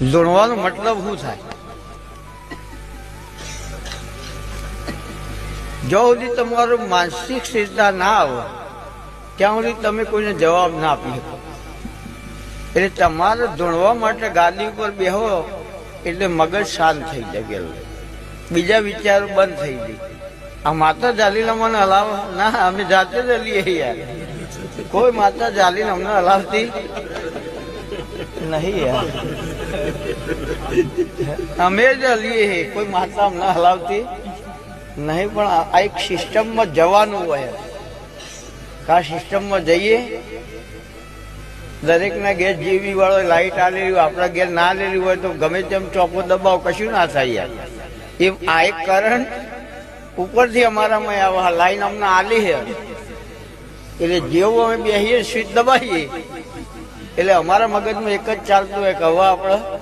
જોડવાનો મતલબ શું થાય? જો સુધી તમારું માનસિક સ્થિરતા ના આવે ત્યાં સુધી તમે કોઈને જવાબ ના આપી શકો. એટલે તમારે ધૂણવા માટે ગાદી ઉપર બેહો, એટલે મગજ શાંત થઈ જાય ગયેલું બીજા વિચારો બંધ થઈ જાય. આ માતા જાલીને મને હલાવ ના, અમે જાતે જ હલીએ યાર. કોઈ માતા જાલીને અમને હલાવતી નહીં યાર. અમે જ હલીએ. કોઈ માતા ના હલાવતી. નહીં, પણ આ એક સિસ્ટમમાં જવાનું હોય. આ સિસ્ટમમાં જઈએ. દરેકના ઘેર જીવી વાળો લાઈટ આલેલી હોય આપણા ઘેર ના આલેલી હોય તો ગમે તેમ ચોપો દબાવ, કશું ના થાય યાર. એમ આ એક કરંટ ઉપરથી અમારામાં આવા લાઈન અમને આલી છે. એટલે જેવું અમે બેસીએ સ્વીચ દબાવીએ. એટલે અમારા મગજમાં એક જ ચાલતું હોય કે હવે આપણે